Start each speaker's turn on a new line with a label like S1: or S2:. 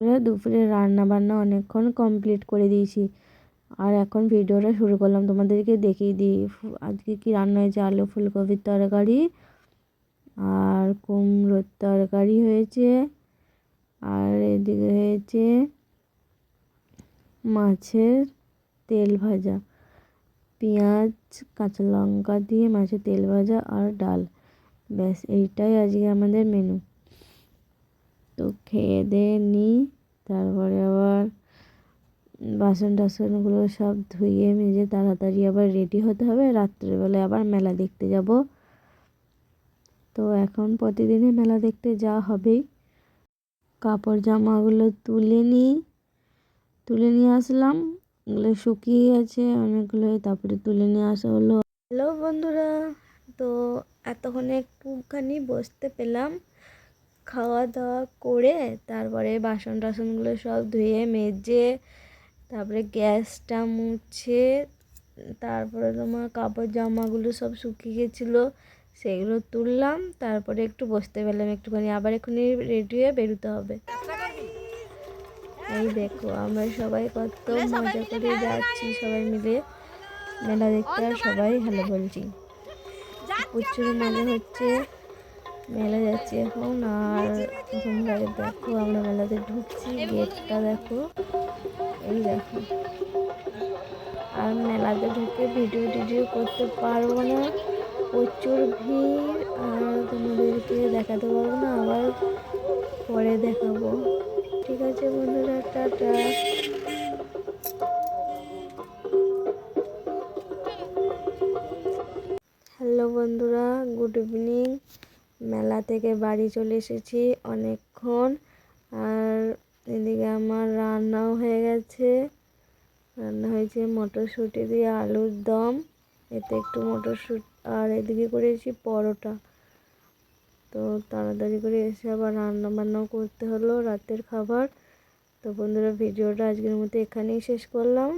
S1: দুপুরে রান্না বান্না অনেকক্ষণ কমপ্লিট করে দিয়েছি। আর এখন ভিডিওটা শুরু করলাম, তোমাদেরকে দেখিয়ে দিই। আজকে কি রান্না হয়েছে? আলু, ফুলকপির তরকারি আর কুমড়োর তরকারি হয়েছে। আর এদিকে হয়েছে মাছের তেল ভাজা। পেঁয়াজ, কাঁচা লঙ্কা দিয়ে মাছের তেল ভাজা আর ডাল। ব্যাস, এইটাই আজকে আমাদের মেনু তো খেয়ে দিয়ে নিই। তারপরে আবার বাসন টাসনগুলো সব ধুয়ে মেজে তাড়াতাড়ি আবার রেডি হতে হবে। রাত্রেবেলায় আবার মেলা দেখতে যাব। তো এখন প্রতিদিনই মেলা দেখতে যাওয়া হবেই। কাপড় জামাগুলো তুলে নিই। তুলে নিয়ে আসলাম। এগুলো শুকিয়ে গেছে অনেকগুলো তারপরে তুলে নিয়ে আসা হলো। হ্যালো বন্ধুরা, তো এতক্ষণে একটুখানি বসতে পেলাম। খাওয়া দাওয়া করে তারপরে বাসন টাসনগুলো সব ধুয়ে, মেজে, তারপরে গ্যাসটা মুছে, তারপরে তোমার কাপড় জামাগুলো সব শুকিয়ে গেছিল, সেগুলো তুললাম, তারপরে একটু বসতে পেলাম একটুখানি। আবার এক্ষুনি রেডি হয়ে বেরোতে হবে। এই দেখো, আমরা সবাই কত মজা করে যাচ্ছি সবাই মিলে। মেলা দেখতে আর সবাই হ্যালো বলছি। প্রচুর মজা হচ্ছে। মেলা যাচ্ছি এখন আর তোমরা দেখো, আমরা মেলাতে ঢুকছি, গেটটা দেখো। এই দেখো। আর মেলাতে ঢুকে ভিডিও টিডিও করতে পারব না। প্রচুর ভিড়, আর তোমাদেরকে দেখাতে পারব না, আবার পরে দেখাবো। ঠিক আছে বন্ধুরা, টাটা। হ্যালো বন্ধুরা, গুড ইভিনিং। মেলা থেকে বাড়ি চলে এসেছি অনেকক্ষণ। আর এদিকে আমার রান্নাও হয়ে গেছে। রান্না হয়েছে মটরশুঁটি দিয়ে আলুর দম, এতে একটু মটরশুঁটি আর এদিকে করেছি পরোটা। তো তাড়াতাড়ি করে এসে আবার রান্না বান্নাও করতে হলো রাতের খাবার। তো বন্ধুরা, ভিডিওটা আজকের মতো এখানেই শেষ করলাম।